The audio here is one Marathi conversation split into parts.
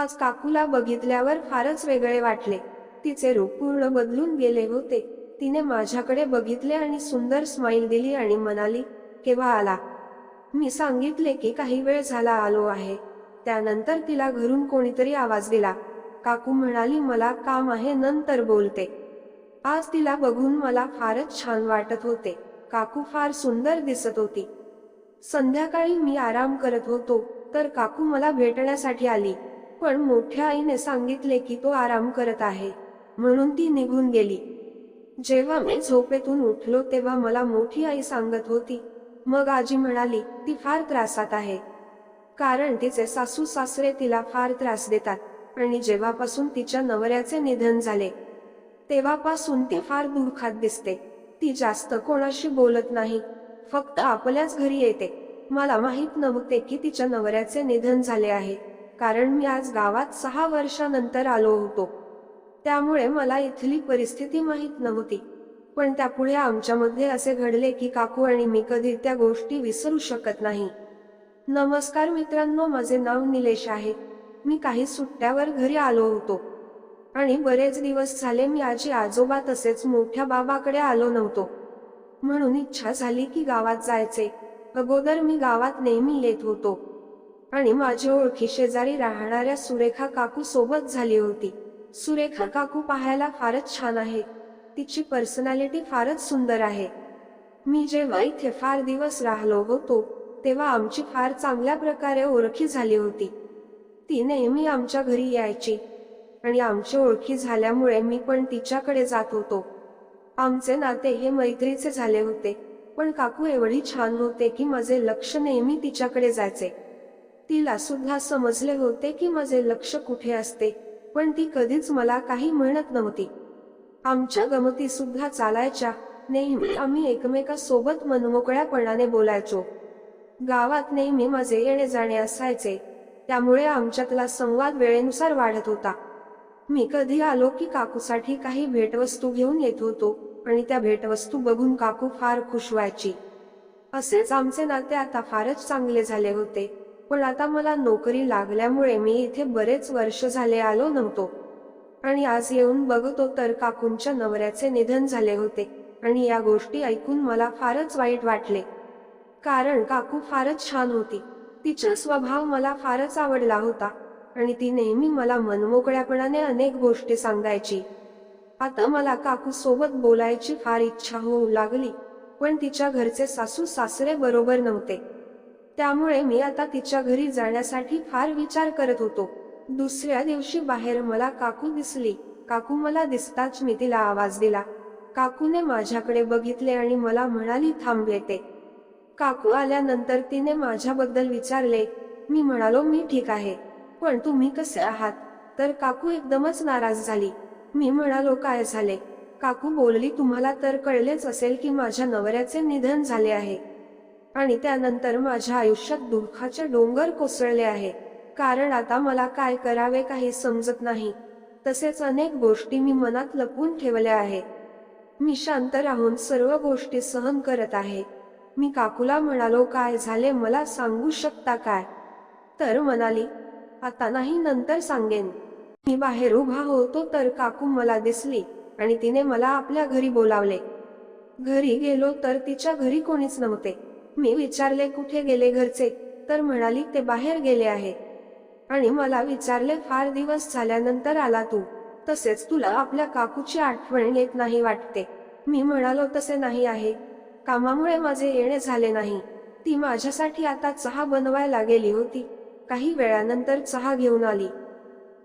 आज काकूला बघितल्यावर फारच वेगळे वाटले. तिचे रूप पूर्ण बदलून गेले होते. तिने माझ्याकडे बघितले आणि सुंदर स्माईल दिली आणि म्हणाली केव्हा आला? मी सांगितले की काही वेळ झाला आलो आहे. त्यानंतर तिला घरून कोणीतरी आवाज दिला. काकू म्हणाली मला काम आहे नंतर बोलते. आज तिला बघून मला फारच छान वाटत होते. काकू फार सुंदर दिसत होती. संध्याकाळी मी आराम करत होतो तर काकू मला भेटण्यासाठी आली. पण मोठ्या आईने सांगितले की तो आराम करत आहे. म्हणून ती निघून गेली. जेव्हा मी झोपेतून उठलो तेव्हा मला मोठी आई सांगत होती. मग आजी म्हणाली ती फार त्रासात आहे. कारण तिचे सासू सासरे तिला फार त्रास देतात. आणि जेव्हापासून तिच्या नवऱ्याचे निधन झाले तेव्हापासून ती फार दुःखात दिसते. ती जास्त कोणाशी बोलत नाही. फक्त आपल्याच घरी येते. मला माहीत नव्हते की तिच्या नवऱ्याचे निधन झाले आहे. कारण मी आज गावात सहा वर्षानंतर आलो होतो. त्यामुळे मला इथली परिस्थिती माहीत नव्हती. पण त्यापुढे आमच्यामध्ये असे घडले की काकू आणि मी कधी त्या गोष्टी विसरू शकत नाही. नमस्कार मित्रांनो माझे नाव निलेश आहे. मी काही सुट्ट्यावर घरी आलो होतो. आणि बरेच दिवस झाले मी आजी आजोबा तसेच मोठ्या बाबाकडे आलो नव्हतो. म्हणून इच्छा झाली की गावात जायचे. अगोदर मी गावात नेहमी येत होतो. आणि माझी ओळखी शेजारी राहणाऱ्या सुरेखा काकू सोबत झाली होती. सुरेखा काकू पाहायला फारच छान आहे तिची पर्सनॅलिटी फारच सुंदर आहे. मी जेव्हा इथे फार दिवस राहिलो होतो तेव्हा आमची फार चांगल्या प्रकारे ओळखी झाली होती. ती नेहमी आमच्या घरी यायची. आणि आमची ओळखी झाल्यामुळे मी पण तिच्याकडे जात होतो. आमचे नाते हे मैत्रीचे झाले होते. पण काकू एवढी छान होते की माझे लक्ष नेहमी तिच्याकडे जायचे. तिला सुद्धा समजले होते की माझे लक्ष कुठे असते पण ती कधीच मला काही म्हणत नव्हती. आमच्या गमती सुद्धा चालायच्या नेहमी आम्ही एकमेकासोबत मनमोकळ्यापणाने बोलायचो. गावात नेहमी माझे येणे जाणे असायचे त्यामुळे आमच्यातला संवाद वेळेनुसार वाढत होता. मी कधी आलो की काकूसाठी काही भेटवस्तू घेऊन येत होतो आणि त्या भेटवस्तू बघून काकू फार खुश व्हायची. असेच आमचे नाते आता फारच चांगले झाले होते. पण आता मला नोकरी लागल्यामुळे मी इथे बरेच वर्ष झाले आलो नव्हतो. आणि आज येऊन बघतो तर काकूंच्या नवऱ्याचे निधन झाले होते आणि या गोष्टी ऐकून मला फारच वाईट वाटले. कारण काकू फारच छान होती. तिचा स्वभाव मला फारच आवडला होता आणि ती नेहमी मला मनमोकळ्यापणाने अनेक गोष्टी सांगायची. आता मला काकू सोबत बोलायची फार इच्छा होऊ लागली पण तिच्या घरचे सासू सासरे बरोबर नव्हते. त्यामुळे मी आता तिच्या घरी जाण्यासाठी फार विचार करत होतो. दुसऱ्या दिवशी बाहेर मला काकू दिसली. काकू मला दिसताच मी तिला आवाज दिला. काकूने माझ्याकडे बघितले आणि मला म्हणाली थांब येते. काकू आल्यानंतर तिने माझ्याबद्दल विचारले. मी म्हणालो मी ठीक आहे. पण तुम्ही कसे आहात? तर काकू एकदमच नाराज झाली. मी म्हणालो काय झाले? काकू बोलली तुम्हाला तर कळलेच असेल की माझ्या नवऱ्याचे निधन झाले आहे. आणि त्यानंतर माझ्या आयुष्यात दुःखाचे डोंगर कोसळले आहे. कारण आता मला काय करावे काही समजत नाही. तसेच अनेक गोष्टी मी मनात लपवून ठेवल्या आहेत. मी शांत राहून सर्व गोष्टी सहन करत आहे. मी काकूला म्हणालो काय झाले? मला सांगू शकता काय? तर म्हणाली आता नाही नंतर सांगेन. मी बाहेर उभा होतो तर काकू मला दिसली आणि तिने मला आपल्या घरी बोलावले. घरी गेलो तर तिच्या घरी कोणीच नव्हते. मी विचारले कुठे गेले घरचे तर म्हणाली ते बाहेर गेले आहे. आणि मला विचारले फार दिवस झाल्यानंतर आला तू तसेच तुला आपल्या काकूची आठवण येत नाही वाटते. मी म्हणालो तसे नाही आहे. कामामुळे माझे येणे झाले नाही. ती माझ्यासाठी आता चहा बनवायला गेली होती. काही वेळानंतर चहा घेऊन आली.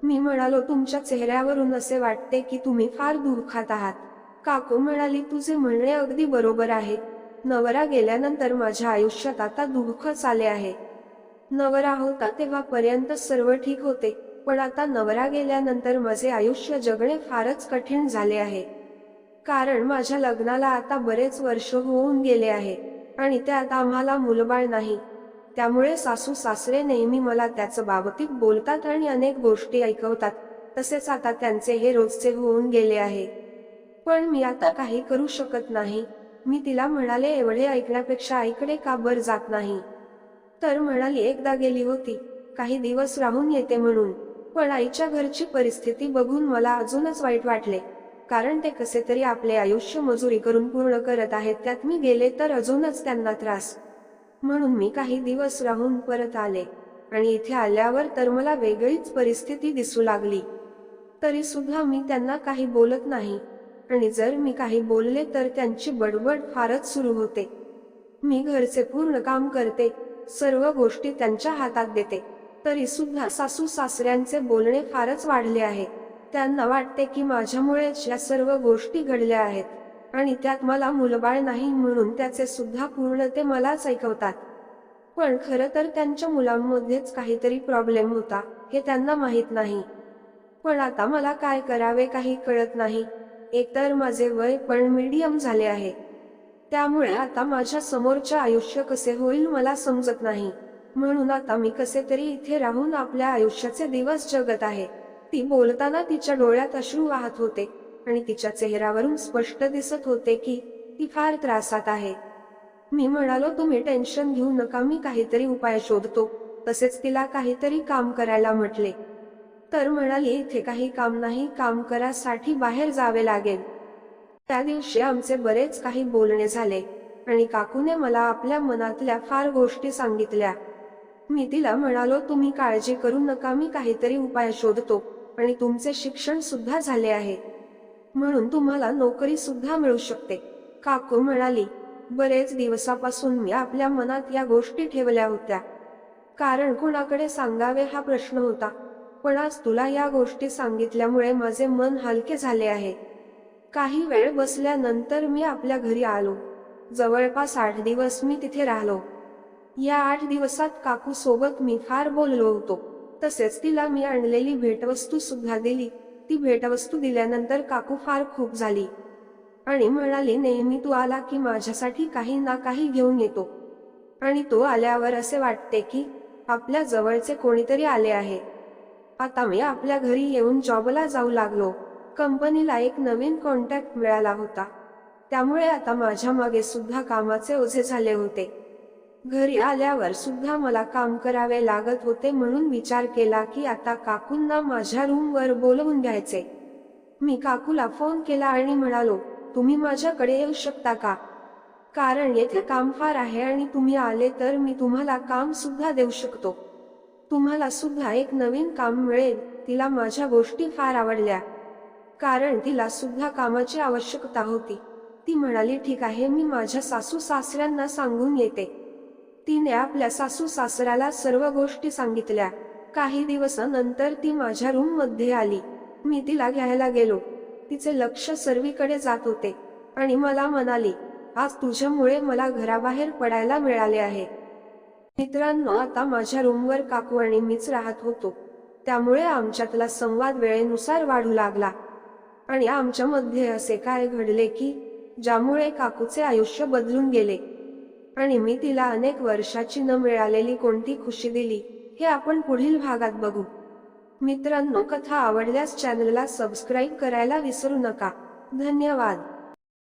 मी म्हणालो तुमच्या चेहऱ्यावरून असे वाटते की तुम्ही फार दुःखात आहात. काकू म्हणाली तुझे म्हणणे अगदी बरोबर आहे. नवरा गेल्यानंतर माझ्या आयुष्यात आता दुःखच आले आहे. नवरा होता तेव्हापर्यंत सर्व ठीक होते पण आता नवरा गेल्यानंतर माझे आयुष्य जगणे फारच कठीण झाले आहे. कारण माझ्या लग्नाला आता बरेच वर्ष होऊन गेले आहे आणि त्यात आम्हाला मुलबाळ नाही. त्यामुळे सासू सासरे नेहमी मला त्याचं बाबतीत बोलतात आणि अनेक गोष्टी ऐकवतात तसेच आता त्यांचे हे रोजचे होऊन गेले आहे. पण मी आता काही करू शकत नाही. मी तिला म्हणाले एवढे ऐकण्यापेक्षा आईकडे का बर जात नाही? तर म्हणाली एकदा गेली होती. काही दिवस राहून येते म्हणून. पण आईच्या घरची परिस्थिती बघून मला अजूनच वाईट वाटले. कारण ते कसे तरी आपले आयुष्य मजुरी करून पूर्ण करत आहेत. त्यात मी गेले तर अजूनच त्यांना त्रास. म्हणून मी काही दिवस राहून परत आले. आणि इथे आल्यावर तर मला वेगळीच परिस्थिती दिसू लागली. तरी सुद्धा मी त्यांना काही बोलत नाही. आणि जर मी काही बोलले तर त्यांची बडबड फारच सुरू होते. मी घरचे पूर्ण काम करते सर्व गोष्टी त्यांच्या हातात देते. तरी सुद्धा सासू सासऱ्यांचे बोलणे फारच वाढले आहे. त्यांना वाटते की माझ्यामुळेच या सर्व गोष्टी घडल्या आहेत आणि त्यात मला मुलबाळ नाही म्हणून त्याचे सुद्धा पूर्ण ते मलाच ऐकवतात. पण खरं तर त्यांच्या मुलांमध्येच काहीतरी प्रॉब्लेम होता हे त्यांना माहीत नाही. पण आता मला काय करावे काही कळत नाही. एकतर माझे वय पण मीडियम झाले आहे. त्यामुळे आता माझ्या समोरच्या आयुष्य कसे होईल मला समजत नाही. म्हणून आता मी कसे तरी इथे राहून आपल्या आयुष्याचे दिवस जगत आहे. ती बोलताना तिच्या डोळ्यात अश्रू वाहत होते आणि तिच्या चेहऱ्यावरून स्पष्ट दिसत होते की ती फार त्रासात आहे. मी म्हणालो तुम्ही टेन्शन घेऊ नका मी काहीतरी उपाय शोधतो. तसेच तिला काहीतरी काम करायला म्हटले. तर म्हणाली इथे काही काम नाही काम करासाठी बाहेर जावे लागेल. त्या दिवशी आमचे बरेच काही बोलणे झाले आणि काकूने मला आपल्या मनातल्या फार गोष्टी सांगितल्या. मी तिला म्हणालो तुम्ही काळजी करू नका मी काहीतरी उपाय शोधतो आणि तुमचे शिक्षण सुद्धा झाले आहे. म्हणून तुम्हाला नोकरी सुद्धा मिळू शकते. काकू म्हणाली बरेच दिवसापासून मी आपल्या मनात या गोष्टी ठेवल्या होत्या. कारण कोणाकडे सांगावे हा प्रश्न होता. पण आज तुला या गोष्टी सांगितल्यामुळे माझे मन हलके झाले आहे. काही वेळ बसल्यानंतर मी आपल्या घरी आलो. जवळपास आठ दिवस मी तिथे राहिलो. या आठ दिवसात काकू सोबत मी फार बोललो होतो. तसेच तिला मी आणलेली भेटवस्तू सुद्धा दिली. ती भेटवस्तू दिल्यानंतर काकू फार खूप झाली. आणि म्हणाली नेहमी तू आला की माझ्यासाठी काही ना काही घेऊन येतो. आणि तो आल्यावर असे वाटते की आपल्या जवळचे कोणीतरी आले आहे. आता मी आपल्या घरी येऊन जॉबला जाऊ लागलो. कंपनीला एक नवीन कॉन्टॅक्ट मिळाला होता. त्यामुळे आता माझ्या मागे सुद्धा कामाचे ओझे झाले होते. घरी आल्यावर सुद्धा मला काम करावे लागत होते म्हणून विचार केला की आता काकूंना माझ्या रूमवर बोलवून घ्यायचे. मी काकूला फोन केला आणि म्हणालो तुम्ही माझ्याकडे येऊ शकता का? कारण येथे काम फार आहे आणि तुम्ही आले तर मी तुम्हाला काम सुद्धा देऊ शकतो. तुम्हाला सुद्धा एक नवीन काम मिळेल तिला माझ्या गोष्टी फार आवडल्या. कारण तिला सुद्धा कामाची आवश्यकता होती. ती म्हणाली ठीक आहे मी माझ्या सासू सासऱ्यांना सांगून येते. तिने आपल्या सासू सासऱ्याला सर्व गोष्टी सांगितल्या. काही दिवसानंतर ती माझ्या रूममध्ये आली. मी तिला घ्यायला गेलो. तिचे लक्ष सर्वीकडे जात होते. आणि मला म्हणाली आज तुझ्यामुळे मला घराबाहेर पडायला मिळाले आहे. मित्रांनो आता माझ्या रूमवर काकू आणि मीच राहत होतो. त्यामुळे आमच्यातला संवाद वेळेनुसार वाढू लागला. आणि आमच्यामध्ये असे काय घडले की ज्यामुळे काकूचे आयुष्य बदलून गेले. आणि मी तिला अनेक वर्षाची न मिळालेली कोणती खुशी दिली हे आपण पुढील भागात बघू. मित्रांनो कथा आवडल्यास चॅनलला सबस्क्राईब करायला विसरू नका. धन्यवाद.